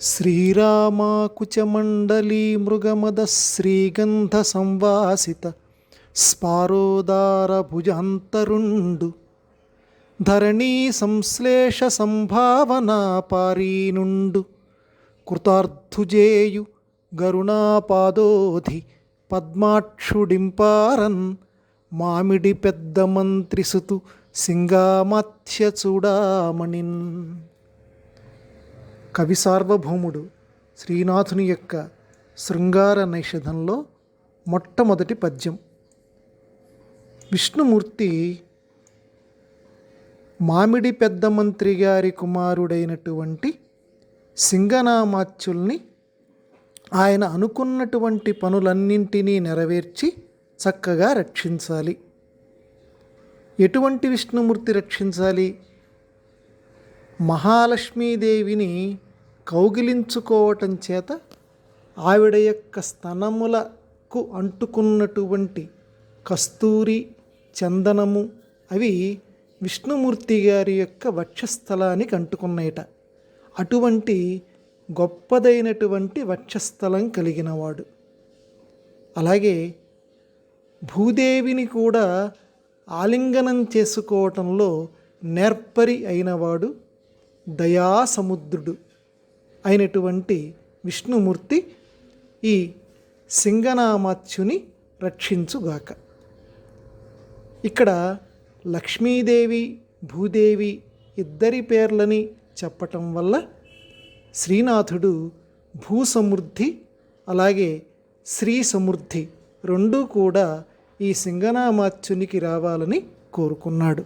శ్రీరామాకుచమండలీ మృగమద శ్రీగంధ సంవాసిత స్పారోదారభుజాంతరుండు ధరణీ సంశ్లేష సంభావనా పారీనుండు కృతార్థుజేయు గరుణాపాదోధి పద్మాక్షుడింపారన్ మామిడి పెద్ద మంత్రిసుతు సింగామత్య చూడామణిన్ కవి సార్వభౌముడు శ్రీనాథుని యొక్క శృంగార నైషధంలో మొట్టమొదటి పద్యం. విష్ణుమూర్తి మామిడి పెద్ద మంత్రి గారి కుమారుడైనటువంటి సింగనామాత్యుల్ని ఆయన అనుకున్నటువంటి పనులన్నింటినీ నెరవేర్చి చక్కగా రక్షించాలి. ఎటువంటి విష్ణుమూర్తి రక్షించాలి? మహాలక్ష్మీదేవిని కౌగిలించుకోవటం చేత ఆవిడ యొక్క స్తనములకు అంటుకున్నటువంటి కస్తూరి చందనము అవి విష్ణుమూర్తి గారి యొక్క వక్షస్థలానికి అంటుకున్నాయట. అటువంటి గొప్పదైనటువంటి వక్షస్థలం కలిగినవాడు. అలాగే భూదేవిని కూడా ఆలింగనం చేసుకోవటంలో నేర్పరి అయినవాడు దయాసముద్రుడు. అయినటువంటి విష్ణుమూర్తి ఈ సింగనామాత్యుని రక్షించుగాక. ఇక్కడ లక్ష్మీదేవి భూదేవి ఇద్దరి పేర్లని చెప్పటం వల్ల శ్రీనాథుడు భూసమృద్ధి అలాగే శ్రీ సమృద్ధి రెండూ కూడా ఈ సింగనామాత్యునికి రావాలని కోరుకున్నాడు.